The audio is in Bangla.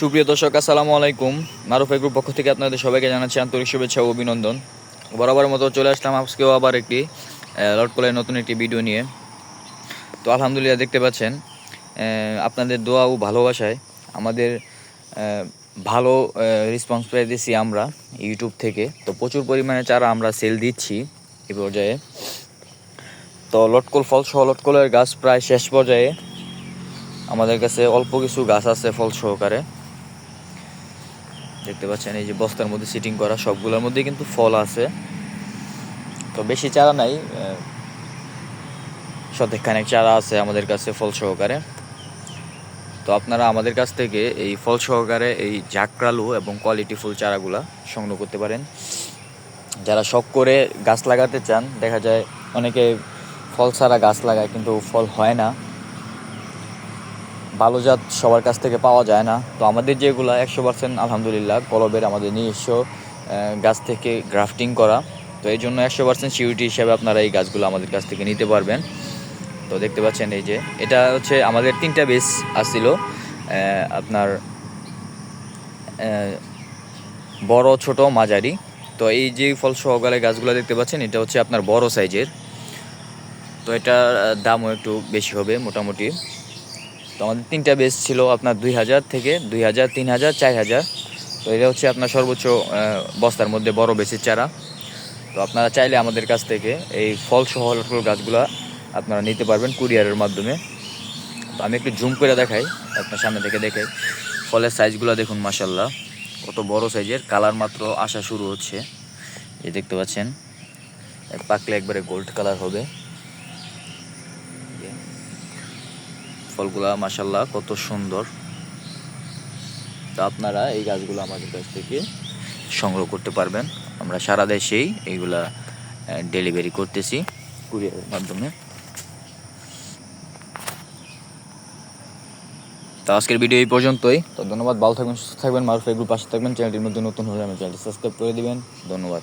সুপ্রিয় দর্শক, আসসালামু আলাইকুম। মারুফ গ্রুপ পক্ষ থেকে আপনাদের সবাইকে জানাচ্ছি আন্তরিক শুভেচ্ছা ও অভিনন্দন। বরাবর মতো চলে আসলাম আজকেও আবার একটি লটকলের নতুন একটি ভিডিও নিয়ে। তো আলহামদুলিল্লাহ দেখতে পাচ্ছেন আপনাদের দোয়া ও ভালোবাসায় আমাদের ভালো রেসপন্স পেয়েছি আমরা ইউটিউব থেকে। তো প্রচুর পরিমাণে চারা আমরা সেল দিচ্ছি এই পর্যায়ে। তো লটকল ফল সহ লটকলের গাছ প্রায় শেষ পর্যায়ে। আমাদের কাছে অল্প কিছু গাছ আছে ফল সহকারে দেখতে পাচ্ছেন, এই যে বস্তার মধ্যে সিটিং করা সবগুলোর মধ্যে কিন্তু ফল আছে। তো বেশি চারা নাই শতেকখানেক চারা আছে আমাদের কাছে ফল সহকারে। তো আপনারা আমাদের কাছ থেকে এই ফল সহকারে এই জাকরালু এবং কোয়ালিটি ফুল চারাগুলা সংগ্রহ করতে পারেন। যারা শখ করে গাছ লাগাতে চান, দেখা যায় অনেকে ফল ছাড়া গাছ লাগায় কিন্তু ফল হয় না। ভালো জাত সবার কাছ থেকে পাওয়া যায় না। তো আমাদের যেগুলো একশো পার্সেন্ট আলহামদুলিল্লাহ কলবের আমাদের নিজস্ব গাছ থেকে গ্রাফটিং করা। তো এই জন্য একশো পার্সেন্ট সিউরিটি হিসাবে আপনারা এই গাছগুলো আমাদের কাছ থেকে নিতে পারবেন। তো দেখতে পাচ্ছেন এই যে, এটা হচ্ছে আমাদের তিনটা বেস আসছিল আপনার বড়, ছোট, মাঝারি। তো এই যে ফল সহকারে গাছগুলো দেখতে পাচ্ছেন, এটা হচ্ছে আপনার বড় সাইজের। তো এটার দামও একটু বেশি হবে মোটামুটি। তো আমাদের তিনটা বেস ছিল আপনার দুই হাজার থেকে দুই হাজার, তিন হাজার, চার হাজার। তো এটা হচ্ছে আপনার সর্বোচ্চ বস্তার মধ্যে বড় বেসের চারা। তো আপনারা চাইলে আমাদের কাছ থেকে এই ফল সহ গাছগুলা আপনারা নিতে পারবেন কুরিয়ারের মাধ্যমে। তো আমি একটু জুম করে দেখাই, আপনার সামনে থেকে দেখাই ফলের সাইজগুলো দেখুন মাসাল্লাহ কত বড় সাইজের, কালার মাত্র আসা শুরু হচ্ছে। এই দেখতে পাচ্ছেন পাকলে একবারে গোল্ড কালার হবে। ফলগুলা মাসাল্লাহ কত সুন্দর। তো আপনারা এই গাছগুলো আমাদের কাছ থেকে সংগ্রহ করতে পারবেন। আমরা সারা দেশেই এইগুলা ডেলিভারি করতেছি কুরিয়ারের মাধ্যমে। তো আজকের ভিডিও এই পর্যন্তই। তো ধন্যবাদ, ভালো থাকবেন, সুস্থ থাকবেন, মারুফ গ্রুপ পাশে থাকবেন। চ্যানেলটির মধ্যে নতুন হলে আমার চ্যানেলটি সাবস্ক্রাইব করে দিবেন। ধন্যবাদ।